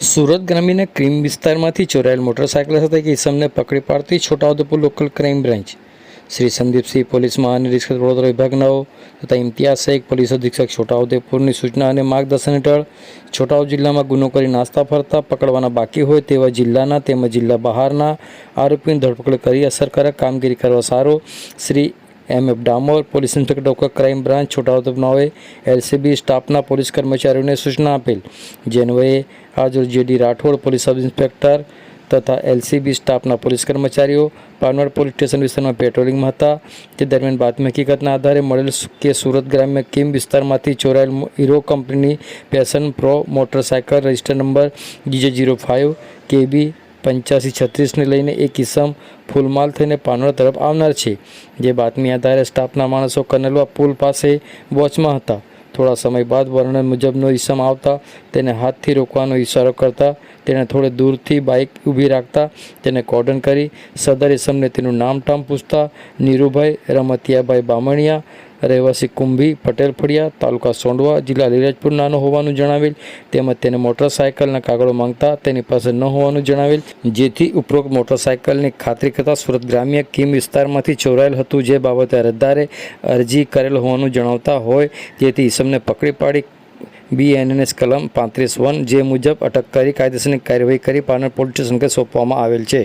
Surat ગ્રામ્યના cream વિસ્તારમાંથી ચોરાયેલ motorcycle સાથે કિસમને પકડી પાડતી Chhota Udepur local crime branch. Shri Sandeepsinh police મહાનિરીક્ષક Vadodara વિભાગનાઓ તથા ઇમ્તિયાઝ શેખ પોલીસ અધિક્ષક છોટાઉદેપુરની સૂચના અને માર્ગદર્શન હેઠળ છોટાઉ જિલ્લામાં ગુનો કરી નાસ્તા ફરતા પકડવાના બાકી હોય તેવા જિલ્લાના તેમજ જિલ્લા બહારના આરોપીની ધરપકડ કરી અસરકારક કામગીરી કરવા સારો Shri M F Damor police inspector doctor crime branch છોટાઉદેપુરનાઓએ LCB સ્ટાફના પોલીસ કર્મચારીઓને સૂચના આપેલ. જે અન્વયે આજરોજ JD Rathod police sub inspector તથા એલસીબી સ્ટાફના પોલીસ કર્મચારીઓ પાનવડ પોલીસ સ્ટેશન વિસ્તારમાં પેટ્રોલિંગમાં હતા. તે દરમિયાન બાતમી હકીકતના આધારે મળેલ કે સુરત ગ્રામ્ય કિમ વિસ્તારમાંથી ચોરાયેલ હીરો કંપનીની Passion Pro motorcycle register number GJ zero five KB પંચ્યાસી છત્રીસને લઈને એક કિસમ ફૂલમાલ થઈને પાનવડ તરફ આવનાર છે. જે બાતમી આધારે સ્ટાફના માણસો કનલવા પુલ પાસે વોચમાં હતા. થોડા સમય બાદ વર્ણન મુજબનો ઈસમ આવતા તેને હાથથી રોકવાનો ઈશારો કરતા તેણે થોડે દૂરથી બાઇક ઊભી રાખતા તેને કોર્ડન કરી સદર ઈસમને તેનું નામ ટામ પૂછતા, નીરુભાઈ રમતિયાભાઈ બામણિયા રહેવાસી કુંભી પટેલ ફળિયા, તાલુકા સોંડવા, જિલ્લા લીલાજપુર નાનો હોવાનું જણાવેલ. તેમજ તેને મોટરસાયકલના કાગળો માંગતા તેની પાસે ન હોવાનું જણાવેલ. જેથી ઉપરોક્ત મોટરસાયકલની ખાતરી કરતા સુરત ગ્રામ્ય કિમ વિસ્તારમાંથી ચોરાયેલ હતું, જે બાબતે અરજદારે અરજી કરેલ હોવાનું જણાવતા હોય. જેથી ઈસમને પકડી પાડી બીએનએનએસ કલમ પાંત્રીસ વન જે મુજબ અટક કરી કાયદેસરની કાર્યવાહી કરી પાનર પોલીસ સ્ટેશન સોંપવામાં આવેલ છે.